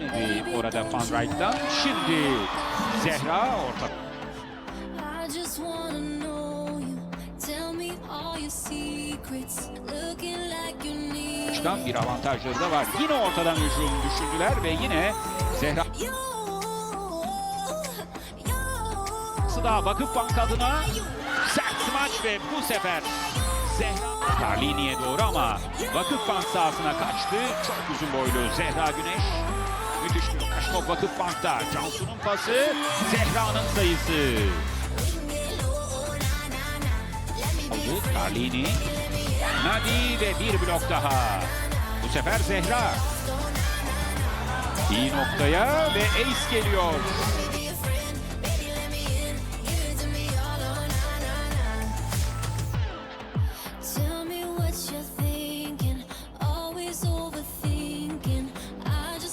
Gelmedi orada Van Rijt'tan. Şimdi Zehra orta. Çıkan bir avantajları da var. Yine ortadan hücum düşündüler ve yine Zehra. You. daha Vakıfbank adına sert smaç ve bu sefer Zehra Carlini'ye doğru ama Vakıfbank sahasına kaçtı. Çok uzun boylu Zehra Güneş. Müthiş bir taş top Vakıfbank'ta. Cansu'nun pası, Zehra'nın sayısı. Oldu Carlini. Nadi ve bir blok daha. Bu sefer Zehra. İyi noktaya ve ace geliyor.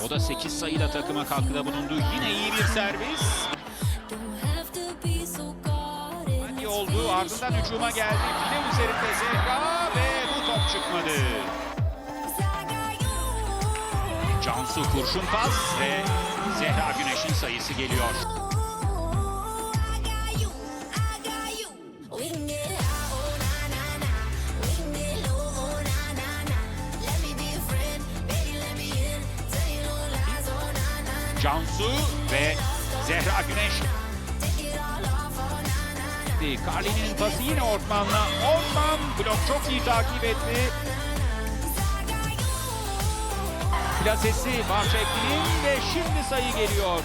O da 8 sayıyla takıma katkıda bulundu. Yine iyi bir servis. İyi oldu. Ardından hücuma geldi. File üzerinde Zehra ve bu top çıkmadı. Cansu kurşun pas ve Zehra Güneş'in sayısı geliyor. Cansu ve Zehra Güneş. Carlini'nin pası yine Ortman'la. Ortman blok çok iyi takip etti. Plasesi Bahçekli'nin ve şimdi sayı geliyor.